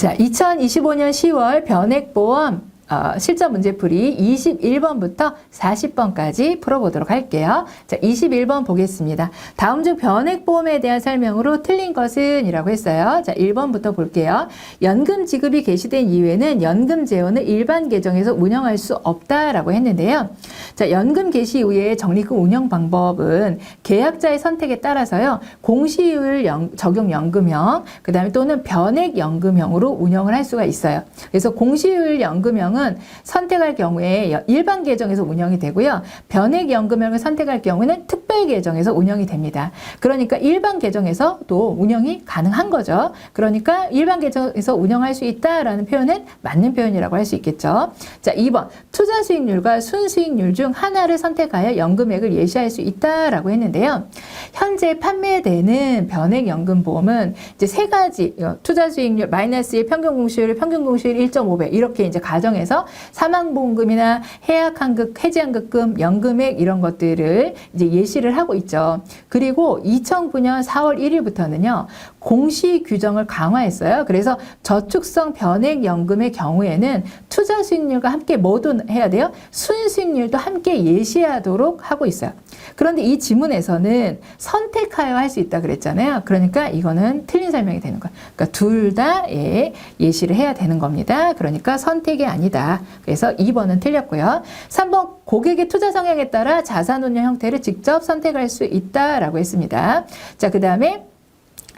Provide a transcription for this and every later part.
자, 2025년 10월 변액보험 어, 실전 문제풀이 21번부터 40번까지 풀어보도록 할게요. 자, 21번 보겠습니다. 다음 중 변액보험에 대한 설명으로 틀린 것은 이라고 했어요. 자, 1번부터 볼게요. 연금 지급이 개시된 이후에는 연금 재원을 일반 계정에서 운영할 수 없다라고 했는데요. 자, 연금 개시 이후에 적립금 운영 방법은 계약자의 선택에 따라서요. 공시율 연- 적용 연금형, 그 다음에 또는 변액 연금형으로 운영을 할 수가 있어요. 그래서 공시율 연금형은 선택할 경우에 여- 일반 계정에서 운영이 되고요. 변액 연금형을 선택할 경우에는 특별 계정에서 운영이 됩니다. 그러니까 일반 계정에서 또 운영이 가능한 거죠. 그러니까 일반 계정에서 운영할 수 있다라는 표현은 맞는 표현이라고 할 수 있겠죠. 자, 2번. 투자 수익률과 순수익률 중 하나를 선택하여 연금액을 예시할 수 있다라고 했는데요. 현재 판매되는 변액 연금 보험은 이제 세 가지 어, 투자 수익률 마이너스의 평균 공시율, 평균 공시율 1.5배 이렇게 이제 가정해서 사망보험금이나 해약한급, 해지한급금, 연금액 이런 것들을 이제 예시를 하고 있죠. 그리고 2009년 4월 1일부터는요 공시 규정을 강화했어요. 그래서 저축성 변액 연금의 경우에는 투자 수익률과 함께 뭐도 해야 돼요? 순수익률도 함께 예시하도록 하고 있어요. 그런데 이 지문에서는 선택하여 할 수 있다 그랬잖아요. 그러니까 이거는 틀린 설명이 되는 거예요. 그러니까 둘 다 예, 예시를 해야 되는 겁니다. 그러니까 선택이 아니다. 그래서 2번은 틀렸고요. 3번 고객의 투자 성향에 따라 자산 운용 형태를 직접 선택할 수 있다라고 했습니다. 자, 그 다음에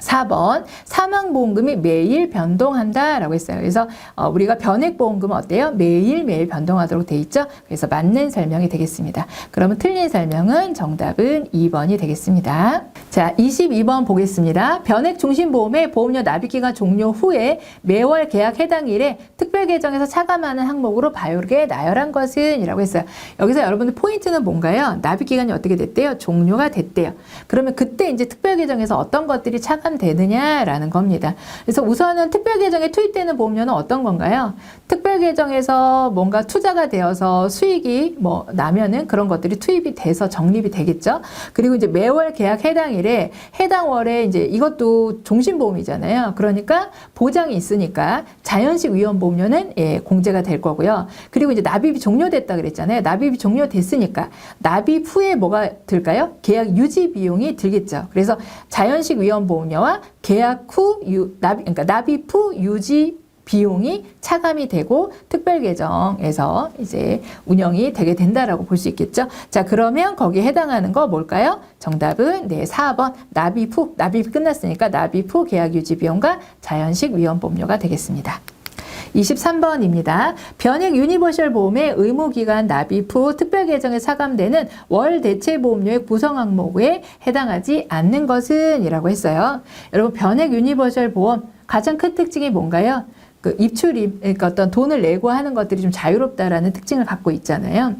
4번 사망보험금이 매일 변동한다 라고 했어요. 그래서 어, 우리가 변액보험금은 어때요? 매일 매일 변동하도록 돼 있죠. 그래서 맞는 설명이 되겠습니다. 그러면 틀린 설명은 정답은 2번이 되겠습니다. 자, 22번 보겠습니다. 변액 중심보험의 보험료 납입기간 종료 후에 매월 계약 해당 일에 특별 계정에서 차감하는 항목으로 바요르게 나열한 것은 이라고 했어요. 여기서 여러분들 포인트는 뭔가요? 납입기간이 어떻게 됐대요? 종료가 됐대요. 그러면 그때 이제 특별 계정에서 어떤 것들이 차감 되느냐라는 겁니다. 그래서 우선은 특별 계정에 투입되는 보험료는 어떤 건가요? 특별 계정에서 뭔가 투자가 되어서 수익이 뭐 나면은 그런 것들이 투입이 돼서 적립이 되겠죠. 그리고 이제 매월 계약 해당 일에 해당 월에 이제 이것도 종신보험이잖아요. 그러니까 보장이 있으니까 자연식 위험보험료는 예, 공제가 될 거고요. 그리고 이제 납입이 종료됐다 그랬잖아요. 납입이 종료됐으니까 납입 후에 뭐가 들까요? 계약 유지 비용이 들겠죠. 그래서 자연식 위험보험료 와 계약 후 유, 납입, 그러니까 납입 후 유지 비용이 차감이 되고 특별 계정에서 이제 운영이 되게 된다라고 볼 수 있겠죠. 자, 그러면 거기에 해당하는 거 뭘까요? 정답은 네, 4번 납입 후 납입이 끝났으니까 납입 후 계약 유지 비용과 자연식 위험 보험료가 되겠습니다. 23번입니다. 변액 유니버셜 보험의 의무기간 납입 후 특별 계정에 차감되는 월 대체 보험료의 구성 항목에 해당하지 않는 것은 이라고 했어요. 여러분 변액 유니버셜 보험 가장 큰 특징이 뭔가요? 그 입출입, 그러니까 어떤 돈을 내고 하는 것들이 좀 자유롭다라는 특징을 갖고 있잖아요.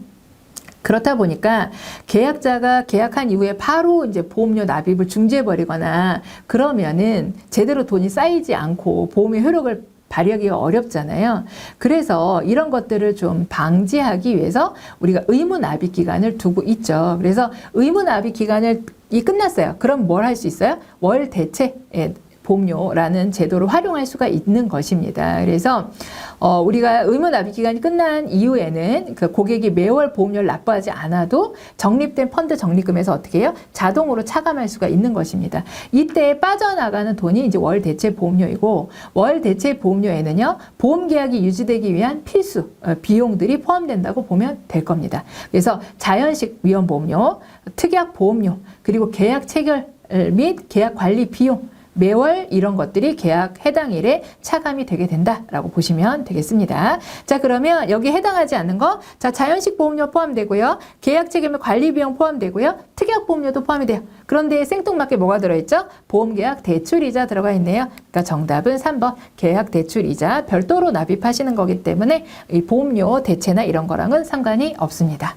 그렇다 보니까 계약자가 계약한 이후에 바로 이제 보험료 납입을 중지해버리거나 그러면은 제대로 돈이 쌓이지 않고 보험의 효력을 발휘하기가 어렵잖아요. 그래서 이런 것들을 좀 방지하기 위해서 우리가 의무 납입 기간을 두고 있죠. 그래서 의무 납입 기간을 이 끝났어요. 그럼 뭘 할 수 있어요? 월 대체 예, 보험료라는 제도를 활용할 수가 있는 것입니다. 그래서 어, 우리가 의무 납입 기간이 끝난 이후에는 그 고객이 매월 보험료를 납부하지 않아도 적립된 펀드 적립금에서 어떻게 해요? 자동으로 차감할 수가 있는 것입니다. 이때 빠져나가는 돈이 이제 월 대체 보험료이고 월 대체 보험료에는요 보험 계약이 유지되기 위한 필수 어, 비용들이 포함된다고 보면 될 겁니다. 그래서 자연식 위험 보험료, 특약 보험료, 그리고 계약 체결 및 계약 관리 비용 매월 이런 것들이 계약 해당 일에 차감이 되게 된다라고 보시면 되겠습니다. 자, 그러면 여기 해당하지 않는 거, 자, 자연식 보험료 포함되고요. 계약 책임의 관리 비용 포함되고요. 특약 보험료도 포함이 돼요. 그런데 생뚱맞게 뭐가 들어있죠? 보험계약 대출이자 들어가 있네요. 그러니까 정답은 3번 계약 대출이자 별도로 납입하시는 거기 때문에 이 보험료 대체나 이런 거랑은 상관이 없습니다.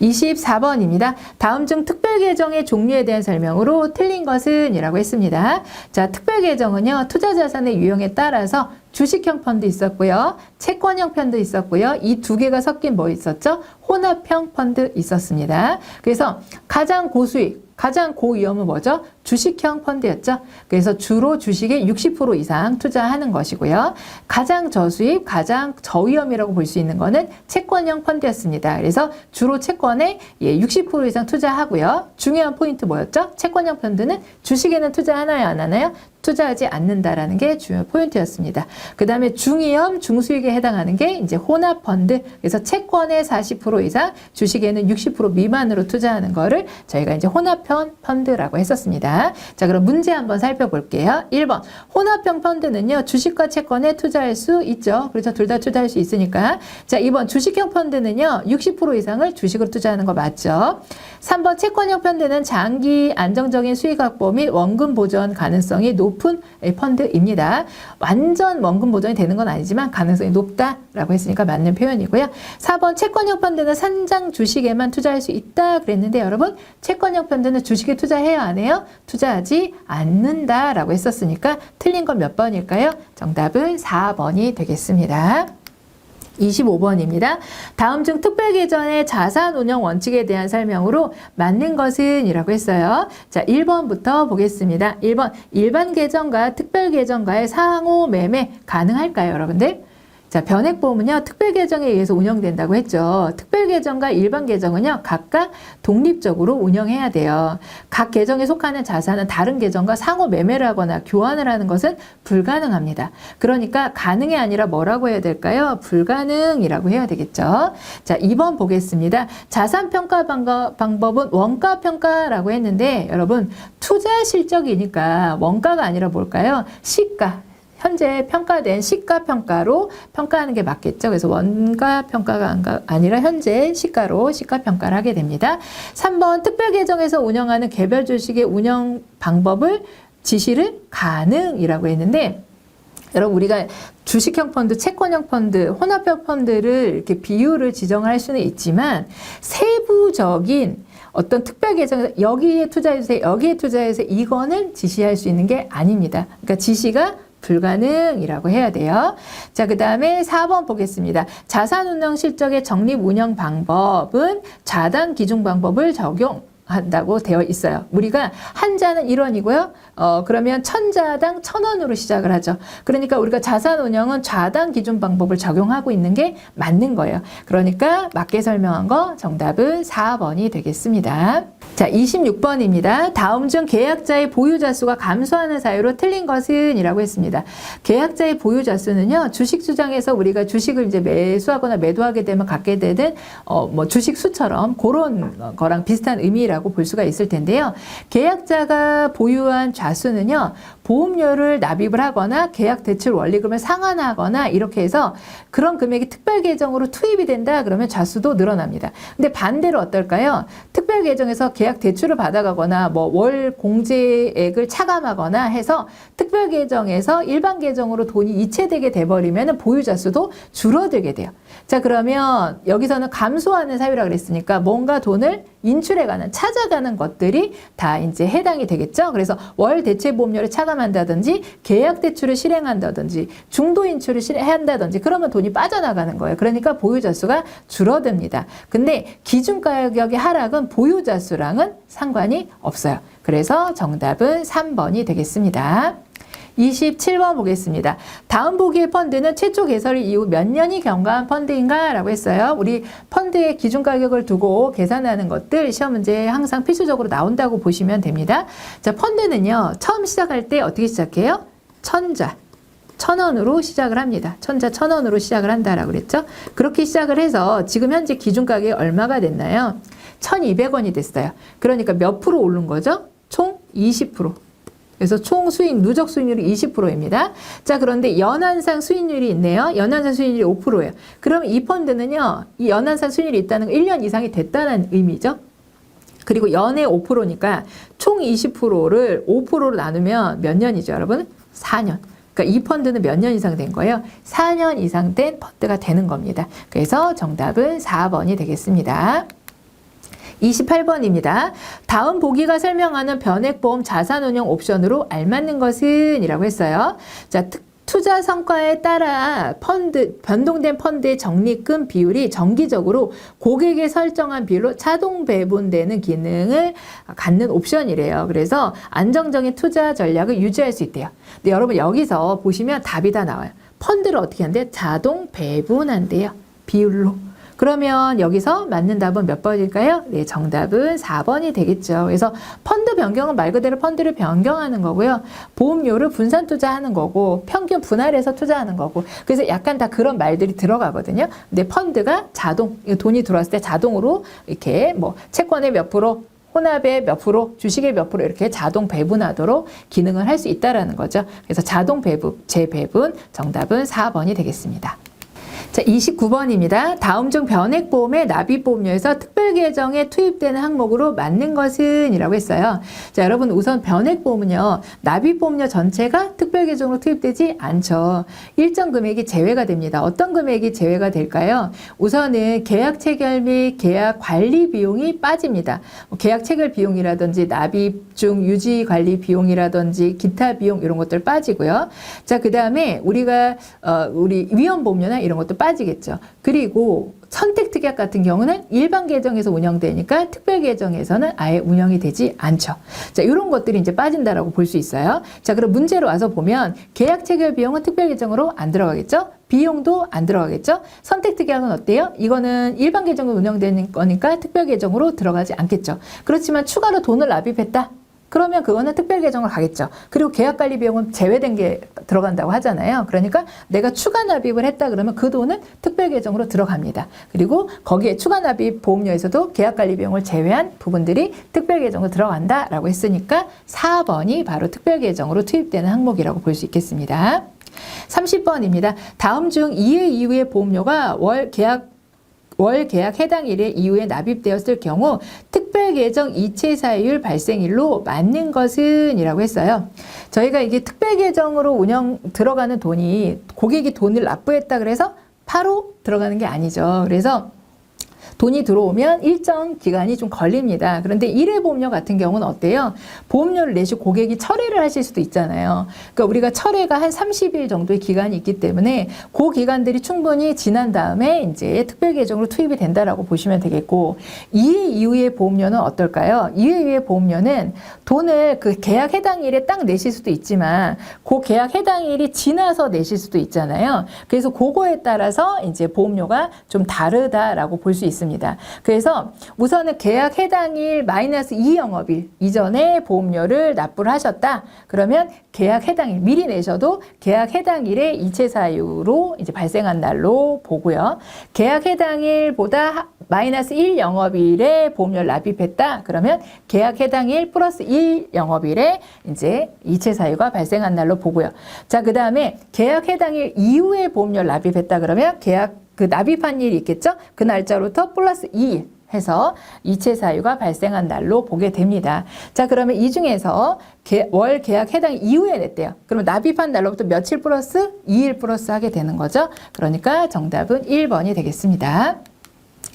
24번입니다. 다음 중 특별 계정의 종류에 대한 설명으로 틀린 것은 이라고 했습니다. 자, 특별 계정은요, 투자 자산의 유형에 따라서 주식형 펀드 있었고요. 채권형 펀드 있었고요. 이 두 개가 섞인 뭐 있었죠? 혼합형 펀드 있었습니다. 그래서 가장 고수익, 가장 고위험은 뭐죠? 주식형 펀드였죠. 그래서 주로 주식에 60% 이상 투자하는 것이고요. 가장 저수익, 가장 저위험이라고 볼 수 있는 거는 채권형 펀드였습니다. 그래서 주로 채권에 예, 60% 이상 투자하고요. 중요한 포인트 뭐였죠? 채권형 펀드는 주식에는 투자하나요, 안 하나요? 투자하지 않는다라는 게 중요한 포인트였습니다. 그 다음에 중위험, 중수익에 해당하는 게 이제 혼합 펀드. 그래서 채권에 40% 이상, 주식에는 60% 미만으로 투자하는 거를 저희가 이제 혼합형 펀드라고 했었습니다. 자, 그럼 문제 한번 살펴볼게요. 1번. 혼합형 펀드는요, 주식과 채권에 투자할 수 있죠. 그래서 둘다 투자할 수 있으니까. 자, 2번. 주식형 펀드는요, 60% 이상을 주식으로 투자하는 거 맞죠? 3번. 채권형 펀드는 장기 안정적인 수익 확보 및 원금 보전 가능성이 높은 펀드입니다. 완전 원금 보전이 되는 건 아니지만 가능성이 높다라고 했으니까 맞는 표현이고요. 4번. 채권형 펀드는 산장 주식에만 투자할 수 있다 그랬는데 여러분, 채권형 펀드는 주식에 투자해야 안 해요? 투자하지 않는다라고 했었으니까 틀린 건 몇 번일까요? 정답은 4번이 되겠습니다. 25번입니다. 다음 중 특별 계정의 자산 운영 원칙에 대한 설명으로 맞는 것은 이라고 했어요. 자, 1번부터 보겠습니다. 1번. 일반 계정과 특별 계정과의 상호 매매 가능할까요, 여러분들? 자, 변액보험은요, 특별 계정에 의해서 운영된다고 했죠. 특별 계정과 일반 계정은요, 각각 독립적으로 운영해야 돼요. 각 계정에 속하는 자산은 다른 계정과 상호 매매를 하거나 교환을 하는 것은 불가능합니다. 그러니까 가능이 아니라 뭐라고 해야 될까요? 불가능이라고 해야 되겠죠. 자, 2번 보겠습니다. 자산 평가 방법은 원가 평가라고 했는데, 여러분, 투자 실적이니까 원가가 아니라 뭘까요? 시가. 현재 평가된 시가 평가로 평가하는 게 맞겠죠. 그래서 원가 평가가 아니라 현재 시가로 시가 평가를 하게 됩니다. 3번 특별 계정에서 운영하는 개별 주식의 운영 방법을 지시를 가능이라고 했는데 여러분 우리가 주식형 펀드, 채권형 펀드, 혼합형 펀드를 이렇게 비율을 지정할 수는 있지만 세부적인 어떤 특별 계정에서 여기에 투자해주세요, 여기에 투자해주세요 이거는 지시할 수 있는 게 아닙니다. 그러니까 지시가 불가능이라고 해야 돼요. 자, 그 다음에 4번 보겠습니다. 자산운용 실적의 적립 운영 방법은 자단 기준 방법을 적용 한다고 되어 있어요. 우리가 한 자는 1원이고요. 어, 그러면 천자당 천원으로 시작을 하죠. 그러니까 우리가 자산 운영은 좌당 기준 방법을 적용하고 있는 게 맞는 거예요. 그러니까 맞게 설명한 거 정답은 4번이 되겠습니다. 자, 26번입니다. 다음 중 계약자의 보유자 수가 감소하는 사유로 틀린 것은 이라고 했습니다. 계약자의 보유자 수는요, 주식 주장에서 우리가 주식을 이제 매수하거나 매도하게 되면 갖게 되는, 어, 뭐 주식 수처럼 그런 거랑 비슷한 의미라고 볼 수가 있을 텐데요. 계약자가 보유한 좌 수는요, 보험료를 납입을 하거나 계약 대출 원리금을 상환하거나 이렇게 해서 그런 금액이 특별 계정으로 투입이 된다 그러면 좌수도 늘어납니다. 근데 반대로 어떨까요? 특별 계정에서 계약 대출을 받아가거나 뭐 월 공제액을 차감하거나 해서 특별 계정에서 일반 계정으로 돈이 이체되게 돼버리면 보유자 수도 줄어들게 돼요. 자 그러면 여기서는 감소하는 사유라 그랬으니까 뭔가 돈을 인출해가는 찾아가는 것들이 다 이제 해당이 되겠죠. 그래서 월 대체 보험료를 차감한다든지 계약 대출을 실행한다든지 중도 인출을 실행한다든지 그러면 돈이 빠져나가는 거예요. 그러니까 보유자 수가 줄어듭니다. 근데 기준 가격의 하락은 보유자 수랑은 상관이 없어요. 그래서 정답은 3번이 되겠습니다. 27번 보겠습니다. 다음 보기의 펀드는 최초 개설 이후 몇 년이 경과한 펀드인가? 라고 했어요. 우리 펀드의 기준 가격을 두고 계산하는 것들 시험 문제에 항상 필수적으로 나온다고 보시면 됩니다. 자, 펀드는요, 처음 시작할 때 어떻게 시작해요? 천자. 천 원으로 시작을 합니다. 천자 천 원으로 시작을 한다라고 그랬죠. 그렇게 시작을 해서 지금 현재 기준 가격이 얼마가 됐나요? 1200원이 됐어요. 그러니까 몇 프로 오른 거죠? 총 20%. 그래서 총 수익 누적 수익률이 20%입니다. 자, 그런데 연한상 수익률이 있네요. 연한상 수익률이 5%예요. 그럼 이 펀드는요. 이 연한상 수익률이 있다는 거 1년 이상이 됐다는 의미죠. 그리고 연에 5%니까 총 20%를 5%로 나누면 몇 년이죠, 여러분? 4년. 그러니까 이 펀드는 몇 년 이상 된 거예요? 4년 이상 된 펀드가 되는 겁니다. 그래서 정답은 4번이 되겠습니다. 28번입니다. 다음 보기가 설명하는 변액보험 자산운용 옵션으로 알맞는 것은? 이라고 했어요. 자, 특 투자 성과에 따라 펀드, 변동된 펀드의 적립금 비율이 정기적으로 고객에 설정한 비율로 자동 배분되는 기능을 갖는 옵션이래요. 그래서 안정적인 투자 전략을 유지할 수 있대요. 근데 여러분 여기서 보시면 답이 다 나와요. 펀드를 어떻게 한대요? 자동 배분한대요. 비율로. 그러면 여기서 맞는 답은 몇 번일까요? 네, 정답은 4번이 되겠죠. 그래서 펀드 변경은 말 그대로 펀드를 변경하는 거고요. 보험료를 분산 투자하는 거고, 평균 분할해서 투자하는 거고. 그래서 약간 다 그런 말들이 들어가거든요. 근데 펀드가 자동, 돈이 들어왔을 때 자동으로 이렇게 뭐 채권의 몇 프로, 혼합의 몇 프로, 주식의 몇 프로 이렇게 자동 배분하도록 기능을 할 수 있다라는 거죠. 그래서 자동 배분, 재배분 정답은 4번이 되겠습니다. 자, 29번입니다. 다음 중 변액보험의 납입보험료에서 특별계정에 투입되는 항목으로 맞는 것은? 이라고 했어요. 자, 여러분 우선 변액보험은요. 납입보험료 전체가 특별계정으로 투입되지 않죠. 일정 금액이 제외가 됩니다. 어떤 금액이 제외가 될까요? 우선은 계약 체결 및 계약 관리 비용이 빠집니다. 뭐 계약 체결 비용이라든지 납입 중 유지 관리 비용이라든지 기타 비용 이런 것들 빠지고요. 자, 그 다음에 우리가 어, 우리 위험보험료나 이런 것도 빠지겠죠. 그리고 선택 특약 같은 경우는 일반 계정에서 운영되니까 특별 계정에서는 아예 운영이 되지 않죠. 자, 이런 것들이 이제 빠진다라고 볼 수 있어요. 자, 그럼 문제로 와서 보면 계약 체결 비용은 특별 계정으로 안 들어가겠죠? 비용도 안 들어가겠죠? 선택 특약은 어때요? 이거는 일반 계정으로 운영되는 거니까 특별 계정으로 들어가지 않겠죠. 그렇지만 추가로 돈을 납입했다. 그러면 그거는 특별 계정으로 가겠죠. 그리고 계약 관리 비용은 제외된 게 들어간다고 하잖아요. 그러니까 내가 추가 납입을 했다 그러면 그 돈은 특별 계정으로 들어갑니다. 그리고 거기에 추가 납입 보험료에서도 계약 관리 비용을 제외한 부분들이 특별 계정으로 들어간다라고 했으니까 4번이 바로 특별 계정으로 투입되는 항목이라고 볼 수 있겠습니다. 30번입니다. 다음 중 2회 이후의 보험료가 월 계약 월 계약 해당 일의 이후에 납입되었을 경우 특별 계정 이체 사유율 발생일로 맞는 것은 이라고 했어요. 저희가 이게 특별 계정으로 운영 들어가는 돈이 고객이 돈을 납부했다 그래서 바로 들어가는 게 아니죠. 그래서 돈이 들어오면 일정 기간이 좀 걸립니다. 그런데 일회 보험료 같은 경우는 어때요? 보험료를 내시 고객이 철회를 하실 수도 있잖아요. 그러니까 우리가 철회가 한 30일 정도의 기간이 있기 때문에 그 기간들이 충분히 지난 다음에 이제 특별 계정으로 투입이 된다라고 보시면 되겠고 2회 이후의 보험료는 어떨까요? 2회 이후의 보험료는 돈을 그 계약 해당 일에 딱 내실 수도 있지만 그 계약 해당 일이 지나서 내실 수도 있잖아요. 그래서 그거에 따라서 이제 보험료가 좀 다르다라고 볼 수 있습니다. 그래서 우선은 계약 해당일 마이너스 2영업일 이전에 보험료를 납부를 하셨다. 그러면 계약 해당일 미리 내셔도 계약 해당일에 이체 사유로 이제 발생한 날로 보고요. 계약 해당일보다 마이너스 1 영업일에 보험료를 납입했다. 그러면 계약 해당일 플러스 1 영업일에 이제 이체 사유가 발생한 날로 보고요. 자, 그 다음에 계약 해당일 이후에 보험료를 납입했다. 그러면 계약 그 납입한 일이 있겠죠? 그 날짜로부터 플러스 2일 해서 이체 사유가 발생한 날로 보게 됩니다. 자, 그러면 이 중에서 개, 월 계약 해당 이후에 냈대요. 그러면 납입한 날로부터 며칠 플러스 2일 플러스 하게 되는 거죠. 그러니까 정답은 1번이 되겠습니다.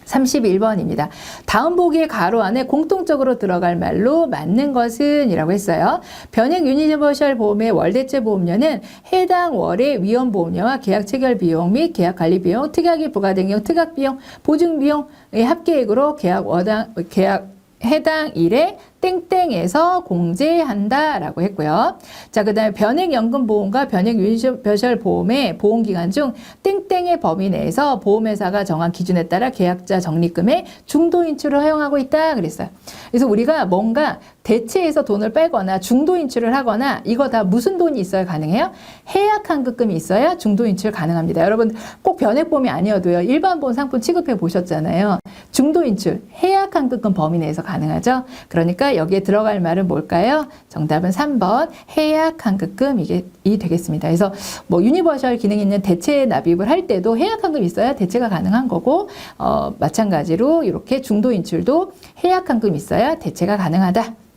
31번입니다. 다음 보기의 가로 안에 공통적으로 들어갈 말로 맞는 것은 이라고 했어요. 변액 유니버셜 보험의 월대체 보험료는 해당 월의 위험 보험료와 계약 체결 비용 및 계약 관리 비용, 특약이 부과된 경우 특약 비용, 보증 비용의 합계액으로 계약 워당 계약 해당 일에 땡땡에서 공제한다라고 했고요. 자, 그 다음에 변액연금보험과 변액유니버셜 보험의 보험기간 중 땡땡의 범위 내에서 보험회사가 정한 기준에 따라 계약자 적립금의 중도 인출을 허용하고 있다 그랬어요. 그래서 우리가 뭔가 대체해서 돈을 빼거나 중도 인출을 하거나 이거 다 무슨 돈이 있어야 가능해요? 해약 환급금이 있어야 중도 인출 가능합니다. 여러분 꼭 변액보험이 아니어도요. 일반 보험 상품 취급해 보셨잖아요. 중도 인출, 해약 환급금 범위 내에서 가능하죠. 그러니까 여기에 들어갈 말은 뭘까요? 정답은 3번 해약 환급금 이게 이 되겠습니다. 그래서 뭐 유니버셜 기능 있는 대체 납입을 할 때도 해약 환급 있어야 대체가 가능한 거고 어, 마찬가지로 이렇게 중도 인출도 해약 환급 있어야 대체가 가능하다.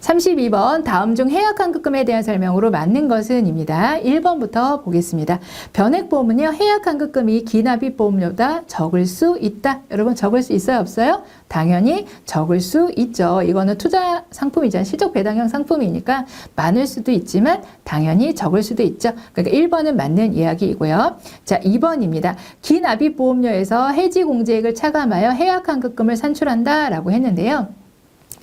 32번 다음 중 해약환급금에 대한 설명으로 맞는 것은입니다. 1번부터 보겠습니다. 변액보험은요. 해약환급금이 기납입 보험료보다 적을 수 있다. 여러분 적을 수 있어요? 없어요? 당연히 적을 수 있죠. 이거는 투자 상품이잖아요. 실적 배당형 상품이니까 많을 수도 있지만 당연히 적을 수도 있죠. 그러니까 1번은 맞는 이야기이고요. 자, 2번입니다. 기납입 보험료에서 해지 공제액을 차감하여 해약환급금을 산출한다라고 했는데요.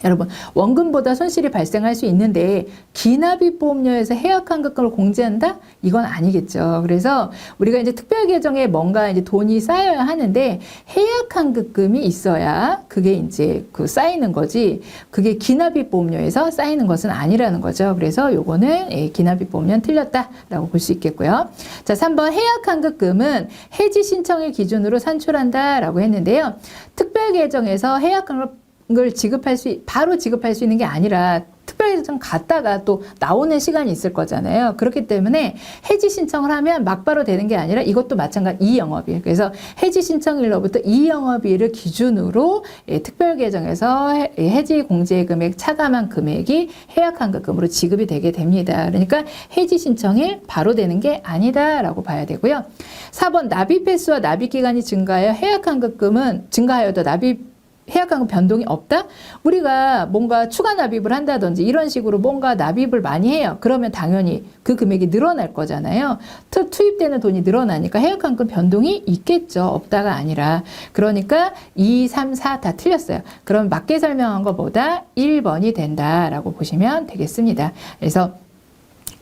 여러분 원금보다 손실이 발생할 수 있는데 기납입 보험료에서 해약환급금을 공제한다? 이건 아니겠죠. 그래서 우리가 이제 특별 계정에 뭔가 이제 돈이 쌓여야 하는데 해약환급금이 있어야 그게 이제 그 쌓이는 거지. 그게 기납입 보험료에서 쌓이는 것은 아니라는 거죠. 그래서 요거는 예, 기납입 보험료는 틀렸다라고 볼 수 있겠고요. 자, 3번 해약환급금은 해지 신청일 기준으로 산출한다라고 했는데요. 특별 계정에서 해약환급 을 지급할 수 바로 지급할 수 있는 게 아니라 특별계정 갔다가 또 나오는 시간이 있을 거잖아요. 그렇기 때문에 해지 신청을 하면 막바로 되는 게 아니라 이것도 마찬가지 이영업일. 그래서 해지 신청일로부터 이영업일을 기준으로 예, 특별계정에서 해- 예, 해지 공제 금액 차감한 금액이 해약환급금으로 지급이 되게 됩니다. 그러니까 해지 신청일 바로 되는 게 아니다라고 봐야 되고요. 4번 납입 횟수와 납입 기간이 증가하여 해약환급금은 증가하여도 납입 해약환급 변동이 없다? 우리가 뭔가 추가 납입을 한다든지 이런 식으로 뭔가 납입을 많이 해요. 그러면 당연히 그 금액이 늘어날 거잖아요. 투, 투입되는 돈이 늘어나니까 해약환급 변동이 있겠죠. 없다가 아니라. 그러니까 2, 3, 4 다 틀렸어요. 그럼 맞게 설명한 것보다 1번이 된다라고 보시면 되겠습니다. 그래서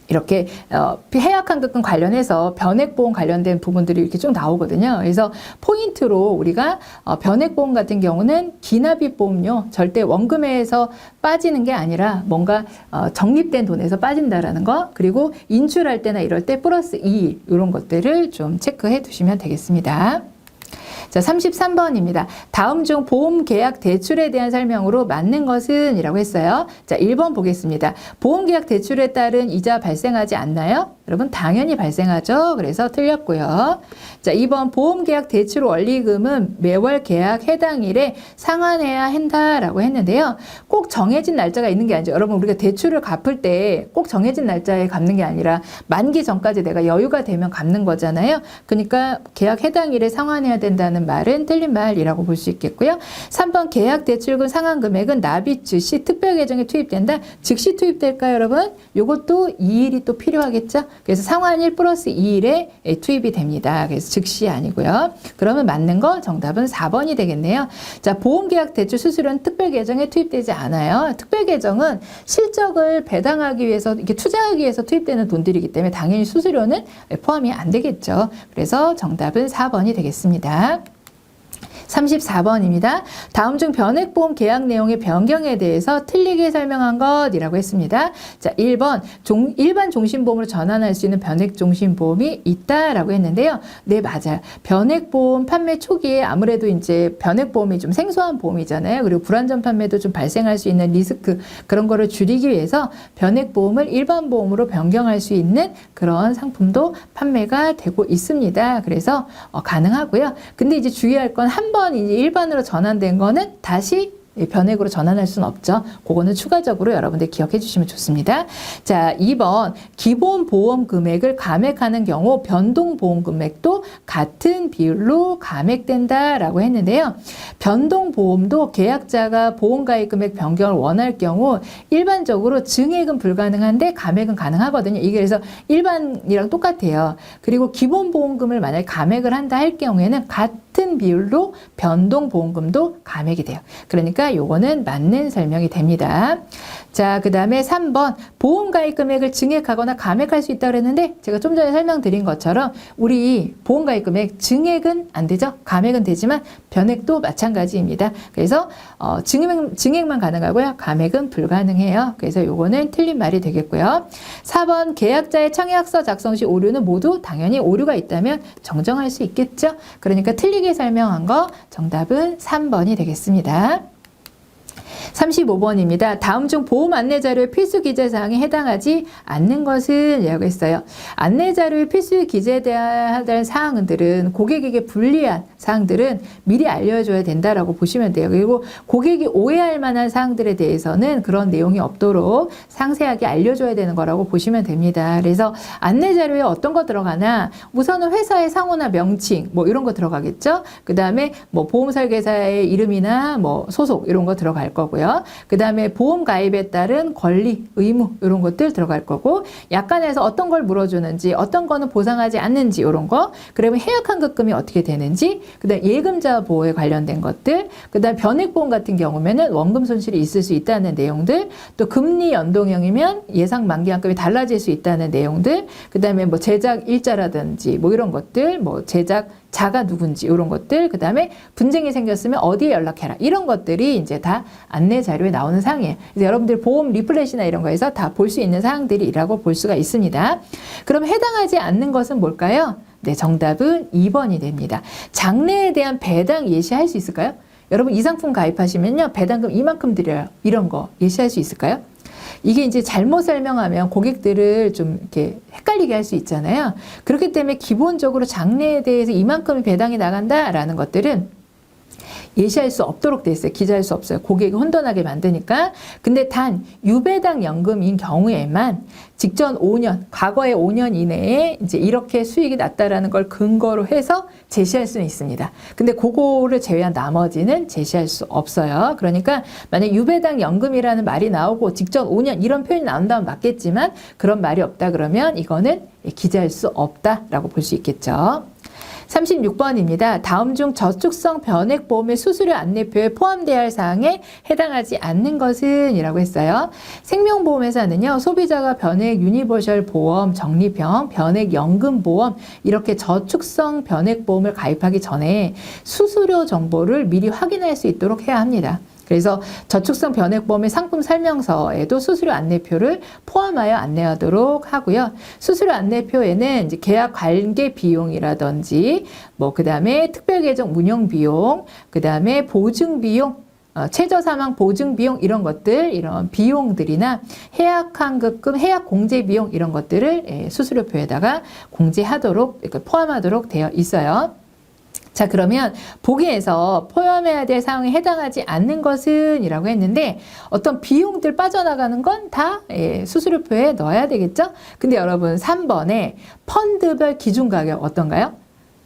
이렇게 어, 해약환급금 관련해서 변액보험 관련된 부분들이 이렇게 쭉 나오거든요. 그래서 포인트로 우리가 어, 변액보험 같은 경우는 기납입보험료 절대 원금에서 빠지는 게 아니라 뭔가 어, 적립된 돈에서 빠진다라는 거 그리고 인출할 때나 이럴 때 플러스 2 이런 것들을 좀 체크해 두시면 되겠습니다. 자, 33번입니다. 다음 중 보험 계약 대출에 대한 설명으로 맞는 것은 이라고 했어요. 자, 1번 보겠습니다. 보험 계약 대출에 따른 이자 발생하지 않나요? 여러분, 당연히 발생하죠. 그래서 틀렸고요. 자, 2번 보험 계약 대출 원리금은 매월 계약 해당일에 상환해야 한다라고 했는데요. 꼭 정해진 날짜가 있는 게 아니죠. 여러분, 우리가 대출을 갚을 때 꼭 정해진 날짜에 갚는 게 아니라 만기 전까지 내가 여유가 되면 갚는 거잖아요. 그러니까 계약 해당일에 상환해야 된다는 말은 틀린 말이라고 볼 수 있겠고요. 3번 계약 대출금 상환 금액은 납입 즉시 특별 계정에 투입된다. 즉시 투입될까요, 여러분? 요것도 2일이 또 필요하겠죠? 그래서 상환일 플러스 2일에 투입이 됩니다. 그래서 즉시 아니고요. 그러면 맞는 거 정답은 4번이 되겠네요. 자, 보험계약 대출 수수료는 특별 계정에 투입되지 않아요. 특별 계정은 실적을 배당하기 위해서 이렇게 투자하기 위해서 투입되는 돈들이기 때문에 당연히 수수료는 포함이 안 되겠죠. 그래서 정답은 4번이 되겠습니다. 34번입니다. 다음 중 변액보험 계약 내용의 변경에 대해서 틀리게 설명한 것이라고 했습니다. 자, 1번 종, 일반 종신보험으로 전환할 수 있는 변액종신보험이 있다라고 했는데요. 네, 맞아요. 변액보험 판매 초기에 아무래도 이제 변액보험이 좀 생소한 보험이잖아요. 그리고 불안전 판매도 좀 발생할 수 있는 리스크 그런 거를 줄이기 위해서 변액보험을 일반 보험으로 변경할 수 있는 그런 상품도 판매가 되고 있습니다. 그래서 어, 가능하고요. 근데 이제 주의할 건한 번 이제 일반으로 전환된 거는 다시 변액으로 전환할 수는 없죠. 그거는 추가적으로 여러분들 기억해 주시면 좋습니다. 자, 2번 기본 보험 금액을 감액하는 경우 변동 보험 금액도 같은 비율로 감액된다라고 했는데요. 변동 보험도 계약자가 보험 가입 금액 변경을 원할 경우 일반적으로 증액은 불가능한데 감액은 가능하거든요. 이게 그래서 일반이랑 똑같아요. 그리고 기본 보험금을 만약에 감액을 한다 할 경우에는 같은 비율로 변동 보험금도 감액이 돼요. 그러니까 요거는 맞는 설명이 됩니다. 자, 그 다음에 3번 보험 가입 금액을 증액하거나 감액할 수 있다고 그랬는데 제가 좀 전에 설명드린 것처럼 우리 보험 가입 금액 증액은 안 되죠. 감액은 되지만 변액도 마찬가지입니다. 그래서 어, 증액, 증액만 가능하고요. 감액은 불가능해요. 그래서 요거는 틀린 말이 되겠고요. 4번 계약자의 청약서 작성 시 오류는 모두 당연히 오류가 있다면 정정할 수 있겠죠. 그러니까 틀리게 설명한 거 정답은 3번이 되겠습니다. 35번입니다. 다음 중 보험 안내 자료의 필수 기재 사항에 해당하지 않는 것은 이라고 했어요. 안내 자료의 필수 기재해야 할 사항들은 고객에게 불리한 사항들은 미리 알려줘야 된다라고 보시면 돼요. 그리고 고객이 오해할 만한 사항들에 대해서는 그런 내용이 없도록 상세하게 알려줘야 되는 거라고 보시면 됩니다. 그래서 안내 자료에 어떤 거 들어가나 우선은 회사의 상호나 명칭 뭐 이런 거 들어가겠죠. 그 다음에 뭐 보험 설계사의 이름이나 뭐 소속 이런 거 들어갈 거고요. 그 다음에 보험 가입에 따른 권리, 의무 이런 것들 들어갈 거고 약관에서 어떤 걸 물어주는지 어떤 거는 보상하지 않는지 이런 거 그러면 해약환급금이 어떻게 되는지 그다음 예금자 보호에 관련된 것들 그다음 변액보험 같은 경우면은 원금 손실이 있을 수 있다는 내용들 또 금리 연동형이면 예상 만기환급이 달라질 수 있다는 내용들 그다음에 뭐 제작 일자라든지 뭐 이런 것들 뭐 제작 자가 누군지 이런 것들 그다음에 분쟁이 생겼으면 어디에 연락해라 이런 것들이 이제 다 안내 자료에 나오는 사항이에요. 그래서 여러분들 보험 리플렛이나 이런 거에서 다 볼 수 있는 사항들이라고 볼 수가 있습니다. 그럼 해당하지 않는 것은 뭘까요? 네, 정답은 2번이 됩니다. 장래에 대한 배당 예시할 수 있을까요? 여러분 이 상품 가입하시면요 배당금 이만큼 드려요. 이런 거 예시할 수 있을까요? 이게 이제 잘못 설명하면 고객들을 좀 이렇게 헷갈리게 할 수 있잖아요. 그렇기 때문에 기본적으로 장래에 대해서 이만큼이 배당이 나간다라는 것들은 예시할 수 없도록 돼 있어요. 기재할 수 없어요. 고객이 혼돈하게 만드니까. 근데 단 유배당 연금인 경우에만 직전 5년, 과거의 5년 이내에 이제 이렇게 수익이 났다라는 걸 근거로 해서 제시할 수는 있습니다. 근데 그거를 제외한 나머지는 제시할 수 없어요. 그러니까 만약 유배당 연금이라는 말이 나오고 직전 5년 이런 표현이 나온다면 맞겠지만 그런 말이 없다 그러면 이거는 기재할 수 없다라고 볼 수 있겠죠. 36번입니다. 다음 중 저축성 변액보험의 수수료 안내표에 포함되어야 할 사항에 해당하지 않는 것은 이라고 했어요. 생명보험회사는요. 소비자가 변액 유니버셜 보험, 적립형, 변액 연금 보험 이렇게 저축성 변액보험을 가입하기 전에 수수료 정보를 미리 확인할 수 있도록 해야 합니다. 그래서 저축성 변액보험의 상품 설명서에도 수수료 안내표를 포함하여 안내하도록 하고요. 수수료 안내표에는 이제 계약 관계 비용이라든지 뭐 그다음에 특별 계정 운영 비용, 그다음에 보증 비용 어, 최저 사망 보증 비용 이런 것들 이런 비용들이나 해약 환급금 해약 공제 비용 이런 것들을 예, 수수료표에다가 공제하도록 포함하도록 되어 있어요. 자, 그러면 보기에서 포함해야 될 사항에 해당하지 않는 것은 이라고 했는데 어떤 비용들 빠져나가는 건 다 예, 수수료표에 넣어야 되겠죠? 근데 여러분 3번에 펀드별 기준 가격 어떤가요?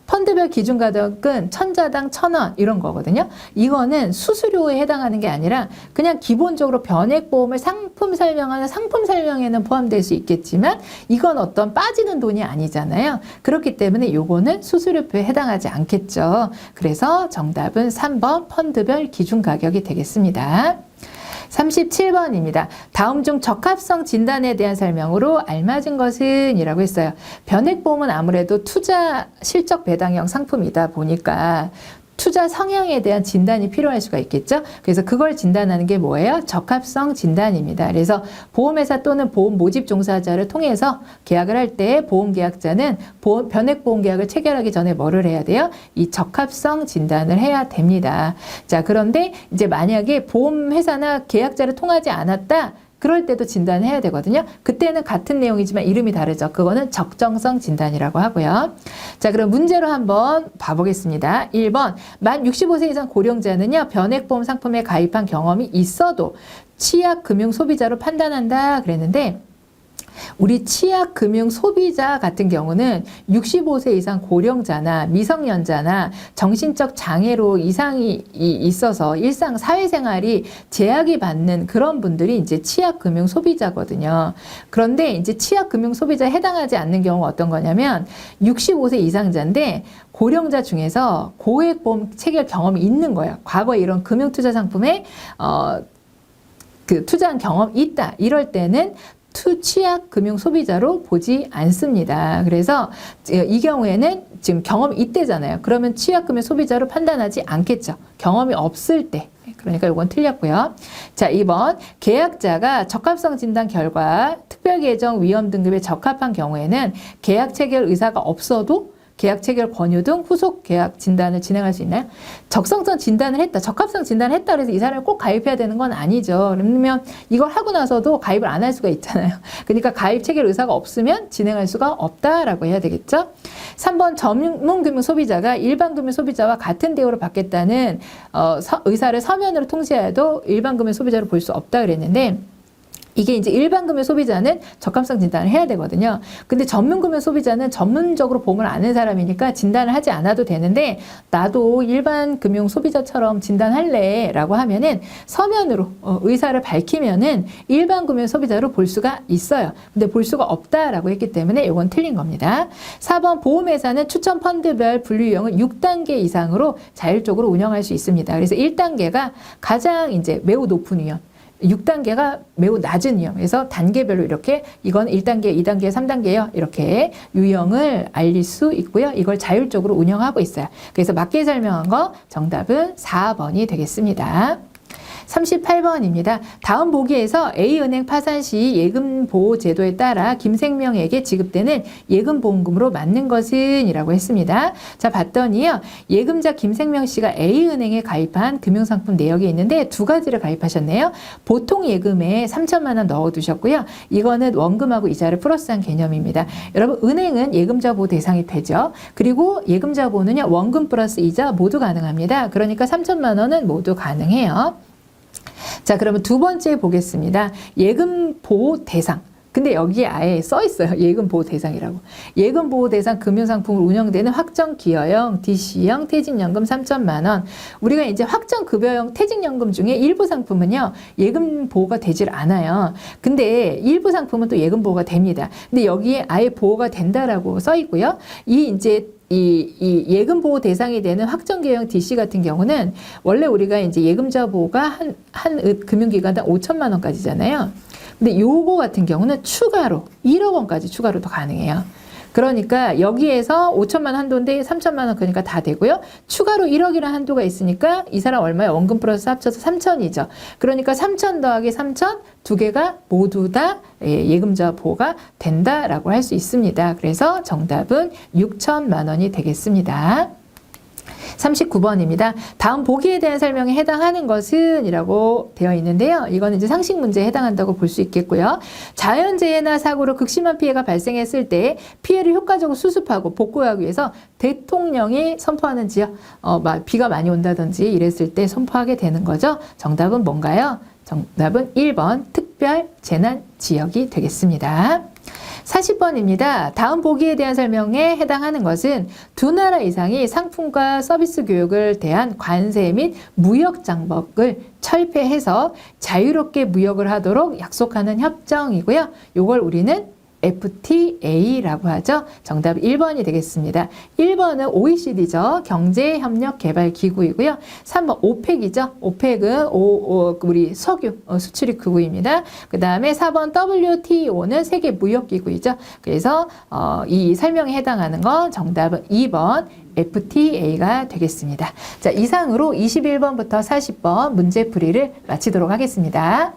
펀드별 기준 가격은 천자당 천 원 이런 거거든요. 이거는 수수료에 해당하는 게 아니라 그냥 기본적으로 변액보험을 상품 설명하는 상품 설명에는 포함될 수 있겠지만 이건 어떤 빠지는 돈이 아니잖아요. 그렇기 때문에 요거는 수수료표에 해당하지 않겠죠. 그래서 정답은 3번 펀드별 기준 가격이 되겠습니다. 37번입니다. 다음 중 적합성 진단에 대한 설명으로 알맞은 것은 이라고 했어요. 변액보험은 아무래도 투자 실적 배당형 상품이다 보니까 투자 성향에 대한 진단이 필요할 수가 있겠죠. 그래서 그걸 진단하는 게 뭐예요? 적합성 진단입니다. 그래서 보험회사 또는 보험 모집 종사자를 통해서 계약을 할 때 보험 계약자는 보험, 변액 보험 계약을 체결하기 전에 뭐를 해야 돼요? 이 적합성 진단을 해야 됩니다. 자, 그런데 이제 만약에 보험회사나 계약자를 통하지 않았다. 그럴 때도 진단을 해야 되거든요. 그때는 같은 내용이지만 이름이 다르죠. 그거는 적정성 진단이라고 하고요. 자, 그럼 문제로 한번 봐보겠습니다. 1번. 만 65세 이상 고령자는요, 변액보험 상품에 가입한 경험이 있어도 치약 금융 소비자로 판단한다 그랬는데, 우리 치약 금융 소비자 같은 경우는 65세 이상 고령자나 미성년자나 정신적 장애로 이상이 있어서 일상 사회생활이 제약이 받는 그런 분들이 이제 치약 금융 소비자거든요. 그런데 이제 치약 금융 소비자에 해당하지 않는 경우가 어떤 거냐면 65세 이상자인데 고령자 중에서 고액보험 체결 경험이 있는 거예요. 과거에 이런 금융 투자 상품에 어, 그 투자한 경험이 있다. 이럴 때는 투 취약 금융 소비자로 보지 않습니다. 그래서 이 경우에는 지금 경험이 있대잖아요. 그러면 취약 금융 소비자로 판단하지 않겠죠. 경험이 없을 때. 그러니까 이건 틀렸고요. 자, 2번. 계약자가 적합성 진단 결과 특별계정 위험 등급에 적합한 경우에는 계약 체결 의사가 없어도 계약 체결 권유 등 후속 계약 진단을 진행할 수 있나요? 적성성 진단을 했다, 적합성 진단을 했다 그래서 이 사람을 꼭 가입해야 되는 건 아니죠. 그러면 이걸 하고 나서도 가입을 안 할 수가 있잖아요. 그러니까 가입 체결 의사가 없으면 진행할 수가 없다라고 해야 되겠죠. 3번 전문 금융 소비자가 일반 금융 소비자와 같은 대우를 받겠다는 어, 서- 의사를 서면으로 통지해도 일반 금융 소비자로 볼 수 없다 그랬는데 이게 이제 일반 금융 소비자는 적합성 진단을 해야 되거든요. 근데 전문 금융 소비자는 전문적으로 보험을 아는 사람이니까 진단을 하지 않아도 되는데 나도 일반 금융 소비자처럼 진단할래라고 하면은 서면으로 어, 의사를 밝히면은 일반 금융 소비자로 볼 수가 있어요. 근데 볼 수가 없다라고 했기 때문에 이건 틀린 겁니다. 4번 보험회사는 추천 펀드별 분류 유형을 6단계 이상으로 자율적으로 운영할 수 있습니다. 그래서 1단계가 가장 이제 매우 높은 위험. 6단계가 매우 낮은 유형. 그래서 단계별로 이렇게 이건 1단계, 2단계, 3단계요. 이렇게 유형을 알릴 수 있고요. 이걸 자율적으로 운영하고 있어요. 그래서 맞게 설명한 거 정답은 4번이 되겠습니다. 38번입니다. 다음 보기에서 A은행 파산 시 예금 보호 제도에 따라 김생명에게 지급되는 예금 보험금으로 맞는 것은 이라고 했습니다. 자, 봤더니요. 예금자 김생명 씨가 A은행에 가입한 금융상품 내역이 있는데 두 가지를 가입하셨네요. 보통 예금에 3천만 원 넣어 두셨고요. 이거는 원금하고 이자를 플러스한 개념입니다. 여러분, 은행은 예금자 보호 대상이 되죠. 그리고 예금자 보호는요. 원금 플러스 이자 모두 가능합니다. 그러니까 3천만 원은 모두 가능해요. 자, 그러면 두 번째 보겠습니다. 예금 보호 대상. 근데 여기에 아예 써 있어요. 예금 보호 대상이라고. 예금 보호 대상 금융 상품을 운영되는 확정 기여형 DC형 퇴직연금 3천만 원. 우리가 이제 확정 급여형 퇴직연금 중에 일부 상품은요. 예금 보호가 되질 않아요. 근데 일부 상품은 또 예금 보호가 됩니다. 근데 여기에 아예 보호가 된다라고 써 있고요. 이 이제 이, 이 예금 보호 대상이 되는 확정 개형 DC 같은 경우는 원래 우리가 이제 예금자 보호가 한, 한 은- 금융기관당 5천만 원까지잖아요. 근데 요거 같은 경우는 추가로 1억 원까지 추가로 더 가능해요. 그러니까 여기에서 5천만 원 한도인데 3천만 원 그러니까 다 되고요. 추가로 1억이라는 한도가 있으니까 이 사람 얼마야? 원금 플러스 합쳐서 3천이죠. 그러니까 3천 더하기 3천 두 개가 모두 다 예, 예금자 보호가 된다라고 할 수 있습니다. 그래서 정답은 6천만 원이 되겠습니다. 39번입니다. 다음 보기에 대한 설명에 해당하는 것은 이라고 되어 있는데요. 이거는 이제 상식 문제에 해당한다고 볼 수 있겠고요. 자연재해나 사고로 극심한 피해가 발생했을 때 피해를 효과적으로 수습하고 복구하기 위해서 대통령이 선포하는 지역, 어, 막 비가 많이 온다든지 이랬을 때 선포하게 되는 거죠. 정답은 뭔가요? 정답은 1번 특별 재난 지역이 되겠습니다. 40번입니다. 다음 보기에 대한 설명에 해당하는 것은 두 나라 이상이 상품과 서비스 교육을 대한 관세 및 무역 장벽을 철폐해서 자유롭게 무역을 하도록 약속하는 협정이고요. 이걸 우리는 FTA라고 하죠. 정답 1번이 되겠습니다. 1번은 OECD죠. 경제협력개발기구이고요. 3번 OPEC이죠. OPEC은 오, 오, 우리 석유 어, 수출입 기구입니다. 그 다음에 4번 WTO는 세계 무역기구이죠. 그래서 어, 이 설명에 해당하는 건 정답은 2번 FTA가 되겠습니다. 자, 이상으로 21번부터 40번 문제풀이를 마치도록 하겠습니다.